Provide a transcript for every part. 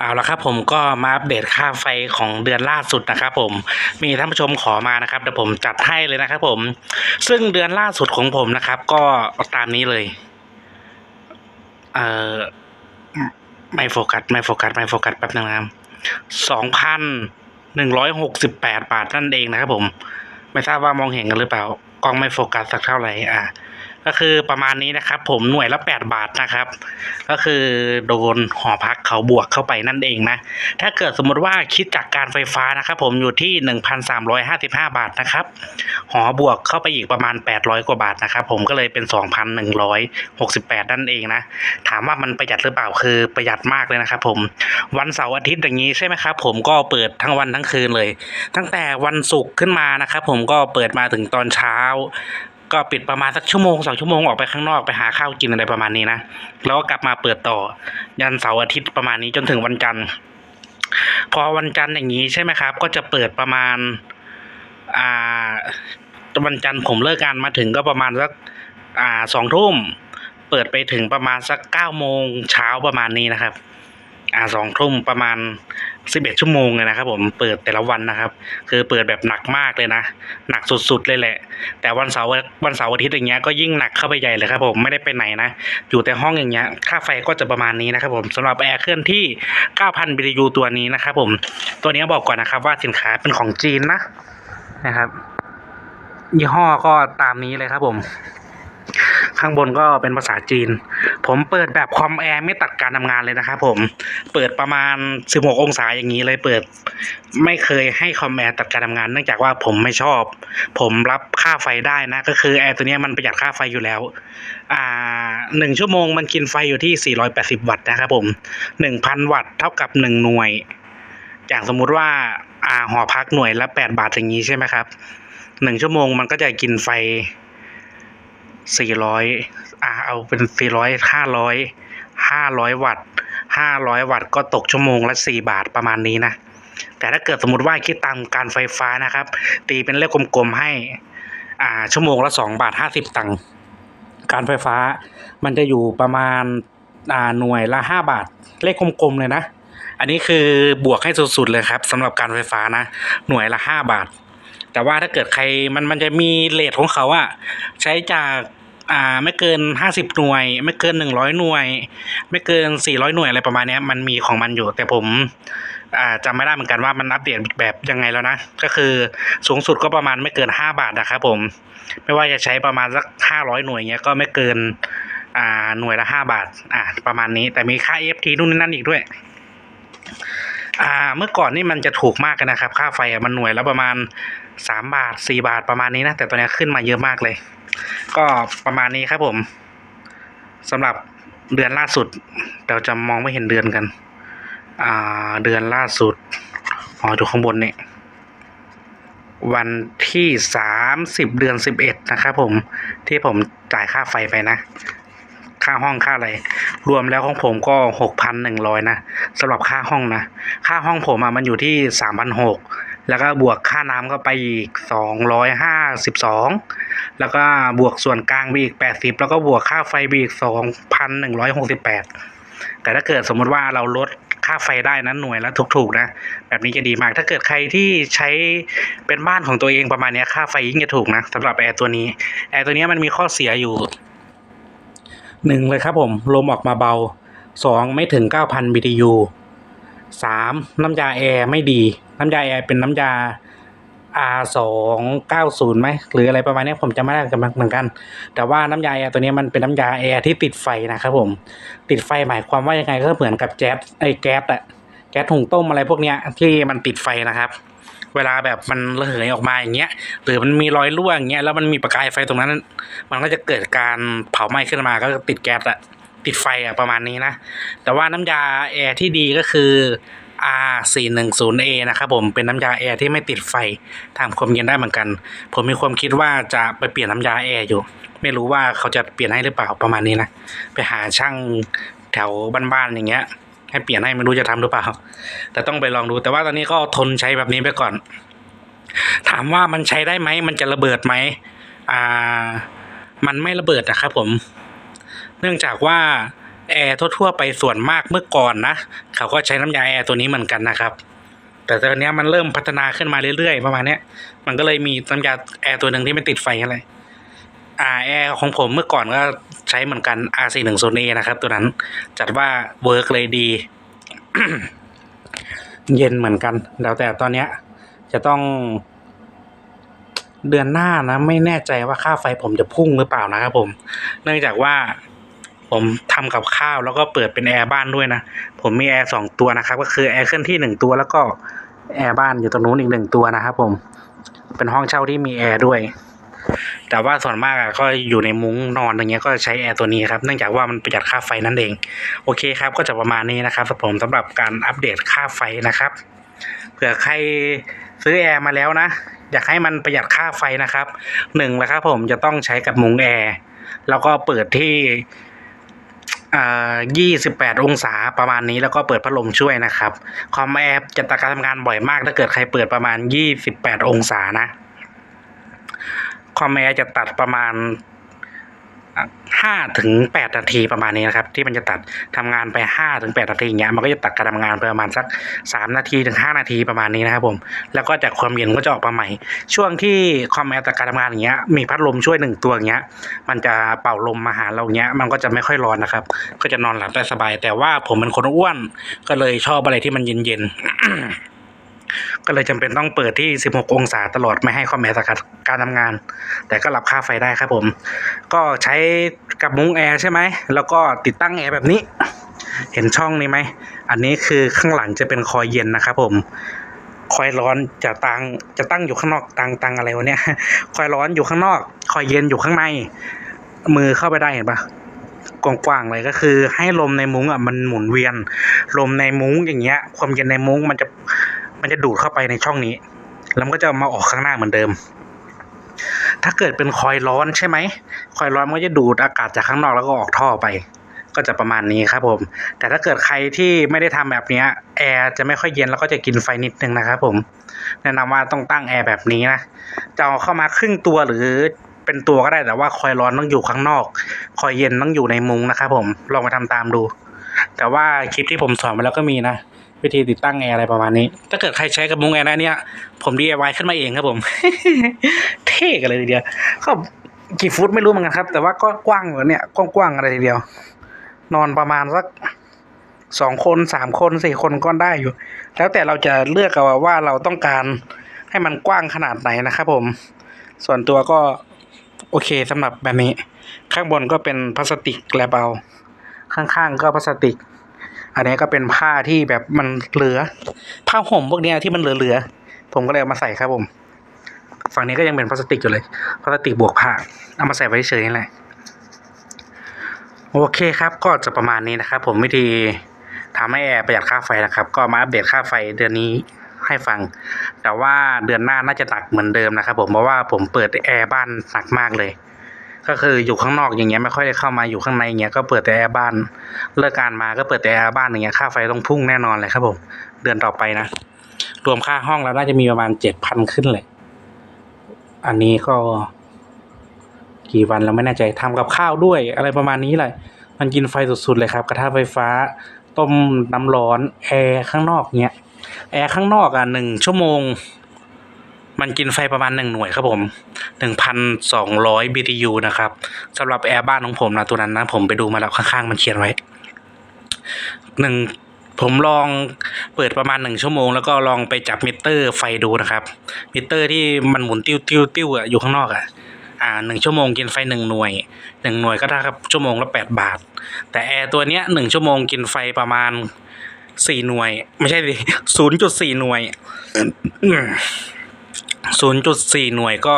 เอาละครับผมก็มาอัปเดตค่าไฟของเดือนล่าสุดนะครับผมมีท่านผู้ชมขอมานะครับเดี๋ยวผมจัดให้เลยนะครับผมซึ่งเดือนล่าสุดของผมนะครับ ก็ตามนี้เลยเอ่อไม่โฟกัสไม่โฟกัสไม่โฟกัสแป๊บนึงนะครับสองพันหนึ่งร้อยหกสิบแปดบาทนั่นเองนะครับผม ไม่ทราบว่ามองเห็นกันหรือเปล่ากล้องไม่โฟกัสสักเท่าไหร่อะ ก็คือประมาณนี้นะครับ ผมหน่วยละแปดบาทนะครับ ก็คือโดนหอพักเขาบวกเข้าไปนั่นเองนะ ถ้าเกิดสมมติว่าคิดจากการไฟฟ้านะครับ ผมอยู่ที่หนึ่งพันสามร้อยห้าสิบาทนะครับ หอบวกเข้าไปอีกประมาณแปดร้อยกว่าบาทนะครับ ผมก็เลยเป็นสองพันหนึ่งร้อยหกสิบแปดนั่นเองนะ ถามว่ามันประหยัดหรือเปล่าคือประหยัดมากเลยนะครับ ผมวันเสาร์อาทิตย์อย่างนี้ใช่ไหมครับ ผมก็เปิดทั้งวันทั้งคืนเลย ตั้งแต่วันศุกร์ขึ้นมานะครับ ผมก็เปิดมาถึงตอนเช้า ก็ปิดประมาณสักชั่วโมงสองชั่วโมงออกไปข้างนอกไปหาข้าวกินอะไรประมาณนี้นะแล้วก็กลับมาเปิดต่อ ยันเสาร์อาทิตย์ประมาณนี้จนถึงวันจันทร์ พอวันจันทร์อย่างนี้ใช่ไหมครับ ก็จะเปิดประมาณอ่าวันจันทร์ผมเลิกงานมาถึงก็ประมาณสักอ่าสองทุ่มเปิดไปถึงประมาณสักเก้าโมงเช้าประมาณนี้นะครับ อ่าสองทุ่มประมาณสิบเอ็ดชั่วโมงเลยนะครับผมเปิดแต่ละวันนะครับ คือเปิดแบบหนักมากเลยนะ หนักสุดๆเลยแหละ แต่วันเสาร์วันเสาร์อาทิตย์อย่างเงี้ยก็ยิ่งหนักเข้าไปใหญ่เลยครับผมไม่ได้ไปไหนนะ อยู่แต่ห้องอย่างเงี้ยค่าไฟก็จะประมาณนี้นะครับผมสำหรับแอร์เคลื่อนที่9,000 BTU ตัวนี้นะครับผมตัวนี้บอกก่อนนะครับว่าสินค้าเป็นของจีนนะนะครับ ยี่ห้อก็ตามนี้เลยครับผม ข้างบนก็เป็นภาษาจีน ผมเปิดแบบคอมแอร์ไม่ตัดการทำงานเลยนะครับผมเปิดประมาณ 16 องศาอย่างนี้เลยเปิด ไม่เคยให้คอมแอร์ตัดการทำงาน เนื่องจากว่าผมไม่ชอบ ผมรับค่าไฟได้นะ ก็คือแอร์ตัวนี้มันประหยัดค่าไฟอยู่แล้ว อ่าหนึ่งชั่วโมงมันกินไฟอยู่ที่ 480 วัตต์นะครับผม1,000 วัตต์เท่ากับ 1 หน่วย อย่างสมมุติว่าอ่าหอพักหน่วยละ 8 บาทอย่างนี้ใช่ไหมครับหนึ่งชั่วโมงมันก็จะกินไฟ สี่ร้อยอ่าเอาเป็นสี่ร้อยห้าร้อยห้าร้อยวัตต์ห้าร้อยวัตต์ก็ตกชั่วโมงละสี่บาทประมาณนี้นะ แต่ถ้าเกิดสมมติว่าคิดตามการไฟฟ้านะครับ ตีเป็นเลขกลมๆให้ อ่า ชั่วโมงละสองบาทห้าสิบตังค์การไฟฟ้า มันจะอยู่ประมาณอ่าหน่วยละห้าบาท เลขกลมๆเลยนะ อันนี้คือบวกให้สุดๆเลยครับสำหรับการไฟฟ้านะ หน่วยละห้าบาทแต่ว่าถ้าเกิดใครมันมันจะมีเลทของเขาอะใช้จาก อ่าไม่เกินห้าสิบหน่วย ไม่เกินหนึ่งร้อยหน่วย ไม่เกินสี่ร้อยหน่วยอะไรประมาณนี้มันมีของมันอยู่ แต่ผมอ่าจำไม่ได้เหมือนกันว่ามันอัปเดตแบบยังไงแล้วนะ ก็คือสูงสุดก็ประมาณไม่เกินห้าบาทนะครับผม ไม่ว่าจะใช้ประมาณสักห้าร้อยหน่วยเงี้ยก็ไม่เกินอ่าหน่วยละห้าบาทอ่าประมาณนี้แต่มีค่า FT นู่นนี่นั่นอีกด้วยอ่าเมื่อก่อนนี่มันจะถูกมากกันนะครับ ค่าไฟอะมันหน่วยละประมาณสามบาทสี่บาทประมาณนี้นะ แต่ตอนนี้ขึ้นมาเยอะมากเลย ก็ประมาณนี้ครับผมสำหรับเดือนล่าสุด เราจะมองไม่เห็นเดือนกัน อ่า เดือนล่าสุดอ๋ออยู่ข้างบนเนี่ยวันที่สามสิบเดือนสิบเอ็ดนะครับผมที่ผมจ่ายค่าไฟไปนะ ค่าห้องค่าอะไร รวมแล้วของผมก็หกพันหนึ่งร้อยนะสำหรับค่าห้องนะ ค่าห้องผมอะมันอยู่ที่สามพันหก แล้วก็บวกค่าน้ำก็ไปอีกสองร้อยห้าสิบสองแล้วก็บวกส่วนกลางไปอีกแปดสิบแล้วก็บวกค่าไฟไปอีกสองพันหนึ่งร้อยหกสิบแปดแต่ถ้าเกิดสมมติว่าเราลดค่าไฟได้นั้นหน่วยและถูกๆนะ แบบนี้จะดีมาก ถ้าเกิดใครที่ใช้เป็นบ้านของตัวเองประมาณนี้ค่าไฟยิ่งจะถูกนะสำหรับแอร์ตัวนี้ แอร์ตัวนี้มันมีข้อเสียอยู่หนึ่งเลยครับผม ลมออกมาเบาสองไม่ถึงเก้าพัน BTU สามน้ำยาแอร์ไม่ดี น้ำยาแอร์เป็นน้ำยา R สองเก้าศูนย์ไหมหรืออะไรประมาณนี้ผมจะไม่ได้กันเหมือนกัน แต่ว่าน้ำยาแอร์ตัวนี้มันเป็นน้ำยาแอร์ที่ติดไฟนะครับผมติดไฟหมายความว่ายังไงก็เหมือนกับแก๊สไอ้แก๊สอะแก๊สหุงต้มอะไรพวกเนี้ยที่มันติดไฟนะครับ เวลาแบบมันระเหยออกมาอย่างเงี้ยหรือมันมีรอยรั่วอย่างเงี้ยแล้วมันมีประกายไฟตรงนั้น มันก็จะเกิดการเผาไหม้ขึ้นมาก็ติดแก๊สอะ ติดไฟอะประมาณนี้นะ แต่ว่าน้ำยาแอร์ที่ดีก็คือ R 4 1 0 A นะครับผมเป็นน้ำยาแอร์ที่ไม่ติดไฟทำความเย็นได้เหมือนกัน ผมมีความคิดว่าจะไปเปลี่ยนน้ำยาแอร์อยู่ ไม่รู้ว่าเขาจะเปลี่ยนให้หรือเปล่าประมาณนี้นะ ไปหาช่างแถวบ้านๆอย่างเงี้ย ให้เปลี่ยนให้ไม่รู้จะทำหรือเปล่า แต่ต้องไปลองดู แต่ว่าตอนนี้ก็ทนใช้แบบนี้ไปก่อน ถามว่ามันใช้ได้ไหมมันจะระเบิดไหมอ่า มันไม่ระเบิดนะครับผม เนื่องจากว่าแอร์ทั่วๆไปส่วนมากเมื่อก่อนนะ เขาก็ใช้น้ำยาแอร์ตัวนี้เหมือนกันนะครับ แต่ตอนนี้มันเริ่มพัฒนาขึ้นมาเรื่อยๆ ประมาณนี้มันก็เลยมีน้ำยาแอร์ตัวหนึ่งที่ไม่ติดไฟอะไรอ่าแอร์ของผมเมื่อก่อนก็ใช้เหมือนกัน R410A นะครับ ตัวนั้นจัดว่าเวิร์กเลยดี เย็นเหมือนกัน แล้วแต่ตอนนี้จะต้องเดือนหน้านะ ไม่แน่ใจว่าค่าไฟผมจะพุ่งหรือเปล่านะครับผม เนื่องจากว่า ผมทำกับข้าวแล้วก็เปิดเป็นแอร์บ้านด้วยนะ ผมมีแอร์สองตัวนะครับ ก็คือแอร์เคลื่อนที่หนึ่งตัวแล้วก็แอร์บ้านอยู่ตรงนู้นอีกหนึ่งตัวนะครับผม เป็นห้องเช่าที่มีแอร์ด้วย แต่ว่าส่วนมากอะก็อยู่ในมุ้งนอนอย่างเงี้ยก็ใช้แอร์ตัวนี้ครับ เนื่องจากว่ามันประหยัดค่าไฟนั่นเอง โอเคครับ ก็จะประมาณนี้นะครับผมสำหรับการอัปเดตค่าไฟนะครับ เผื่อใครซื้อแอร์มาแล้วนะ อยากให้มันประหยัดค่าไฟนะครับหนึ่งนะครับผมจะต้องใช้กับมุ้งแอร์ แล้วก็เปิดที่ อ่ายี่สิบแปดองศาประมาณนี้แล้วก็เปิดพัดลมช่วยนะครับ คอมแอร์จะตการทำงานบ่อยมาก ถ้าเกิดใครเปิดประมาณยี่สิบแปดองศานะ คอมแอร์จะตัดประมาณ ห้าถึงแปดนาทีประมาณนี้นะครับ ที่มันจะตัดทำงานไปห้าถึงแปดนาทีอย่างเงี้ยมันก็จะตัดการทำงานไปประมาณสักสามนาทีถึงห้านาทีประมาณนี้นะครับผมแล้วก็จากความเย็นก็จะออกมาใหม่ ช่วงที่คอมแอร์ตัดการทำงานอย่างเงี้ยมีพัดลมช่วยหนึ่งตัวอย่างเงี้ยมันจะเป่าลมมาหาเราอย่างเงี้ยมันก็จะไม่ค่อยร้อนนะครับ ก็จะนอนหลับได้สบาย แต่ว่าผมเป็นคนอ้วนก็เลยชอบอะไรที่มันเย็นๆ ก็เลยจำเป็นต้องเปิดที่ 16 องศาตลอดไม่ให้คอมแอร์ตัดการทำงาน แต่ก็รับค่าไฟได้ครับผม ก็ใช้กับมุ้งแอร์ใช่ไหม แล้วก็ติดตั้งแอร์แบบนี้ เห็นช่องนี้ไหม อันนี้คือข้างหลังจะเป็นคอยเย็นนะครับผมคอยร้อนจะตังจะตั้งอยู่ข้างนอกตังตังอะไรวะเนี่ยคอยร้อนอยู่ข้างนอก คอยเย็นอยู่ข้างใน มือเข้าไปได้เห็นปะกว้างๆเลยก็คือ ให้ลมในมุ้งอะมันหมุนเวียน ลมในมุ้งอย่างเงี้ย ความเย็นในมุ้งมันจะ มันจะดูดเข้าไปในช่องนี้ แล้วมันก็จะมาออกข้างหน้าเหมือนเดิม ถ้าเกิดเป็นคอยร้อนใช่ไหมคอยร้อนมันก็จะดูดอากาศจากข้างนอกแล้วก็ออกท่อไป ก็จะประมาณนี้ครับผม แต่ถ้าเกิดใครที่ไม่ได้ทำแบบนี้แอร์จะไม่ค่อยเย็นแล้วก็จะกินไฟนิดนึงนะครับผม แนะนำว่าต้องตั้งแอร์แบบนี้นะจะเอาเข้ามาครึ่งตัวหรือเป็นตัวก็ได้แต่ว่าคอยร้อนต้องอยู่ข้างนอก คอยเย็นต้องอยู่ในมุ้งนะครับผมลองมาทำตามดู แต่ว่าคลิปที่ผมสอนไปแล้วก็มีนะ วิธีติดตั้งแอร์อะไรประมาณนี้ ถ้าเกิดใครใช้กับมุ้งแอร์นะเนี่ย ผม DIY ขึ้นมาเองครับผม เท่กันเลยทีเดียวก็กี่ฟุตไม่รู้เหมือนกันครับ แต่ว่าก็กว้างอยู่เนี่ยกว้างๆอะไรทีเดียว นอนประมาณสักสองคนสามคนสี่คนก็ได้อยู่ แล้วแต่เราจะเลือกเอาว่าเราต้องการให้มันกว้างขนาดไหนนะครับผม ส่วนตัวก็โอเคสำหรับแบบนี้ ข้างบนก็เป็นพลาสติกแกลบเอาข้างๆก็พลาสติก อันนี้ก็เป็นผ้าที่แบบมันเหลือ ผ้าห่มพวกเนี้ยที่มันเหลือๆผมก็เลยเอามาใส่ครับผมฝั่งนี้ก็ยังเป็นพลาสติกอยู่เลยพลาสติกบวกผ้าเอามาใส่ไว้เฉยๆนี่แหละโอเคครับก็จะประมาณนี้นะครับ ผมวิธีทำให้แอร์ประหยัดค่าไฟนะครับ ก็มาอัปเดตค่าไฟเดือนนี้ให้ฟัง แต่ว่าเดือนหน้าน่าจะหนักเหมือนเดิมนะครับ ผมเพราะว่าผมเปิดแอร์บ้านหนักมากเลย ก็คืออยู่ข้างนอกอย่างเงี้ยไม่ค่อยได้เข้ามาอยู่ข้างในเงี้ยก็เปิดแต่แอร์บ้านเลิกการมาก็เปิดแต่แอร์บ้านอย่างเงี้ยค่าไฟต้องพุ่งแน่นอนเลยครับผมเดือนต่อไปนะรวมค่าห้องแล้วน่าจะมีประมาณเจ็ดพันขึ้นเลย อันนี้ก็ กี่วันเราไม่แน่ใจทำกับข้าวด้วยอะไรประมาณนี้แหละมันกินไฟสุดๆเลยครับ กระทะไฟฟ้า ต้มน้ำร้อนแอร์ข้างนอกเนี้ยแอร์ข้างนอกอะหนึ่งชั่วโมง มันกินไฟประมาณหนึ่งหน่วยครับผมหนึ่งพันสองร้อย BTU นะครับสำหรับแอร์บ้านของผมนะตัวนั้นนะ ผมไปดูมาแล้วข้างๆ มันเขียนไว้หนึ่งผมลองเปิดประมาณหนึ่งชั่วโมง แล้วก็ลองไปจับมิเตอร์ไฟดูนะครับ มิเตอร์ที่มันหมุนติ้วติ้วติ้วๆๆอะอยู่ข้างนอกอะอ่าหนึ่งชั่วโมงกินไฟหนึ่งหน่วยหนึ่งหน่วยก็เท่ากับชั่วโมงละแปดบาท แต่แอร์ตัวเนี้ยหนึ่งชั่วโมงกินไฟประมาณสี่หน่วย ไม่ใช่ดิศูนย์จุดสี่หน่วย ศูนย์จุดสี่หน่วยก็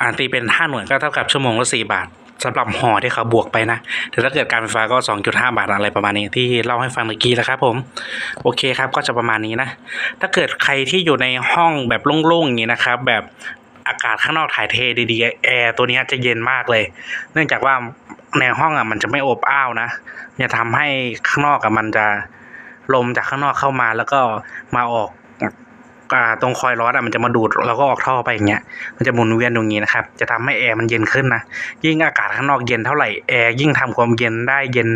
อ่าตีเป็นห้าหน่วยก็เท่ากับชั่วโมงละสี่บาทสำหรับหอที่เขาบวกไปนะ แต่ถ้าเกิดการไฟฟ้าก็สองจุดห้าบาทอะไรประมาณนี้ที่เล่าให้ฟังเมื่อกี้แล้วครับผม โอเคครับก็จะประมาณนี้นะ ถ้าเกิดใครที่อยู่ในห้องแบบโล่งๆอย่างนี้นะครับ แบบอากาศข้างนอกถ่ายเทดีๆแอร์ตัวนี้จะเย็นมากเลย เนื่องจากว่าในห้องอะมันจะไม่อบอ้าวนะจะทำให้ข้างนอกอะมันจะลมจากข้างนอกเข้ามาแล้วก็มาออก อ่าตรงคอยล์ร้อนอะมันจะมาดูดแล้วก็ออกท่อไปอย่างเงี้ยมันจะหมุนเวียนตรงนี้นะครับ จะทำให้แอร์มันเย็นขึ้นนะยิ่งอากาศข้างนอกเย็นเท่าไหร่แอร์ยิ่งทำความเย็นได้เย็น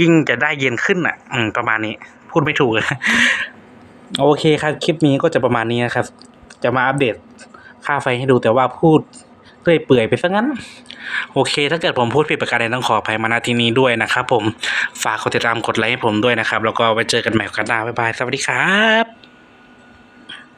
ยิ่งจะได้เย็นขึ้นอะ อืมประมาณนี้ พูดไม่ถูกเลยโอเคครับคลิปนี้ก็จะประมาณนี้นะครับ จะมาอัปเดตค่าไฟให้ดูแต่ว่าพูดเรื่อยเปื่อยไปซะงั้น โอเค ถ้าเกิดผมพูดผิดประการใดต้องขออภัยมาณที่นี้ด้วยนะครับผมฝากกดติดตามกดไลค์ให้ผมด้วยนะครับ แล้วก็ไว้เจอกันใหม่กาสหน้าบ๊ายบาย สวัสดีครับ